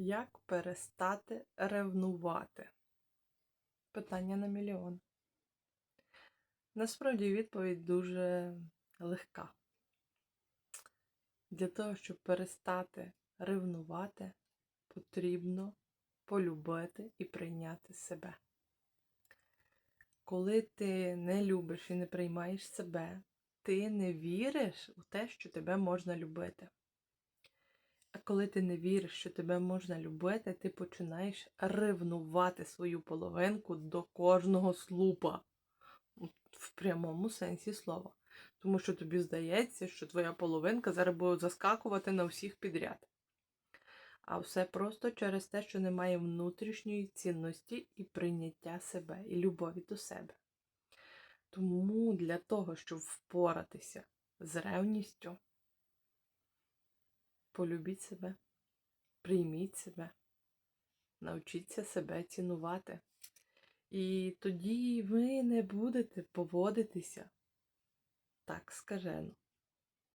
Як перестати ревнувати? Питання на мільйон. Насправді відповідь дуже легка. Для того, щоб перестати ревнувати, потрібно полюбити і прийняти себе. Коли ти не любиш і не приймаєш себе, ти не віриш у те, що тебе можна любити. А коли ти не віриш, що тебе можна любити, ти починаєш ревнувати свою половинку до кожного слупа. В прямому сенсі слова. Тому що тобі здається, що твоя половинка зараз буде заскакувати на всіх підряд. А все просто через те, що немає внутрішньої цінності і прийняття себе, і любові до себе. Тому для того, щоб впоратися з ревністю, полюбіть себе, прийміть себе, навчіться себе цінувати. І тоді ви не будете поводитися так скажено.